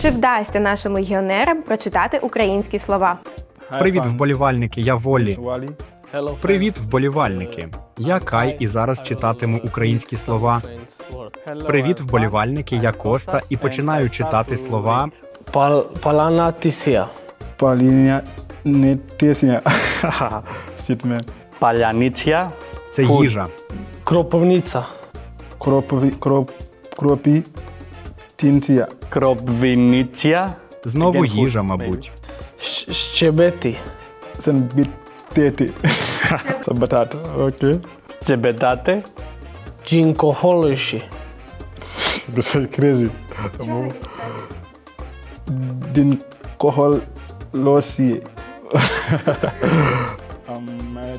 Чи вдасться нашим легіонерам прочитати українські слова? Привіт, вболівальники, я волі. Привіт, вболівальники. Я Кай і зараз читатиму українські слова. Привіт, вболівальники, я Коста і починаю читати слова. Пал, Паланатisia. Palinia Netesia. Shit, man. Паляниця, Це їжа. Кропивниця. Kropi, krop, kropi Tintia. кропвіниця, Знову їжа, мабуть. Щебети. Tete. Sabatata. Okay. стебедати, Джінкохолиші. This is crazy. Din.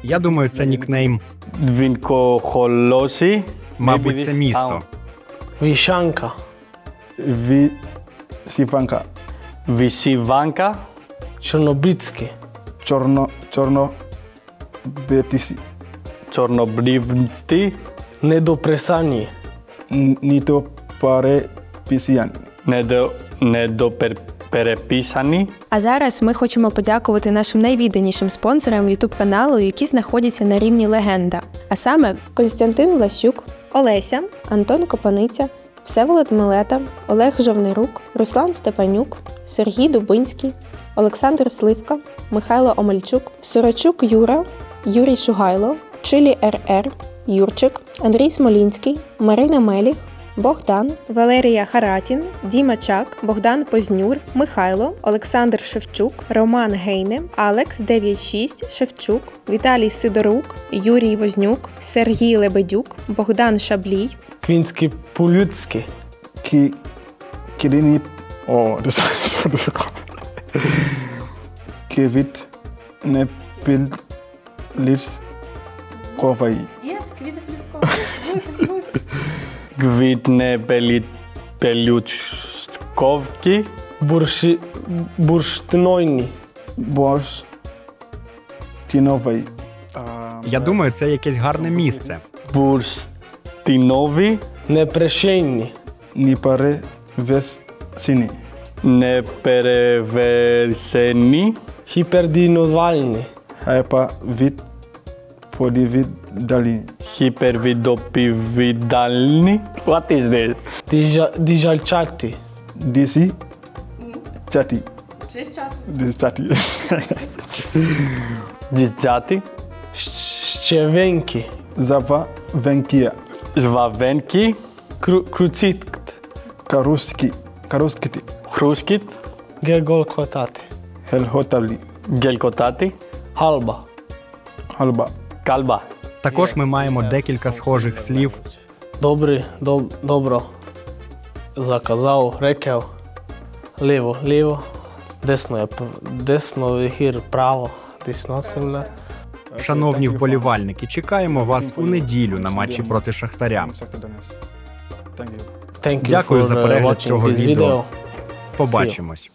Я думаю, це нікнейм. двінкохолосі, Мабуть, це місто. Вішанка. Sifanka. Вісіванка, Чорнобицьке. Chorno chorno betisi. чорнобрівці, Недопресані. Pisian. недо, недопереписані, А зараз ми хочемо подякувати нашим найвідданішим спонсорам youtube каналу, які знаходяться на рівні легенда. А саме Константин Влащук, Олеся, Антон Копаниця, Всеволод Милета, Олег Жовнирук, Руслан Степанюк, Сергій Дубинський, Олександр Сливка, Михайло Омельчук, Сорочук Юра, Юрій Шугайло, Чилі РР, Юрчик, Андрій Смолінський, Марина Меліх, Богдан, Валерія Харатін, Діма Чак, Богдан Познюр, Михайло, Олександр Шевчук, Роман Гейне, Алекс 96 Шевчук, Віталій Сидорук, Юрій Вознюк, Сергій Лебедюк, Богдан Шаблій, Полюцьке. Ki kidini. Oh, this is for the Kevit nepil lis kovai. гвітне пелі, пелючковки, Бурші... Бурштинойні. Bosch tinovai. Я думаю, це якесь гарне місце. бурштинові, ves sini. непереверсені, Гіпердінувальні. Hyper vid podivid What is this? Діжа... Діжальчаті. Disi chati. This chati. Діджати, Щевенькі. Zava venkia. жвавенькі, Кру... Круцітк. Karuski. Karuskiti. хрускіт, Геголкотати. Helhotali. гелькотати, Халба. Halba. Кальба. Також ми маємо декілька схожих слів. Добре, доб... добро. Заказав, рекев. Ліво, ліво. Десно, десно, вихір, право. Десно, земля. Шановні вболівальники, чекаємо вас у неділю на матчі проти Шахтаря. Дякую за uh, перегляд цього відео. Побачимось.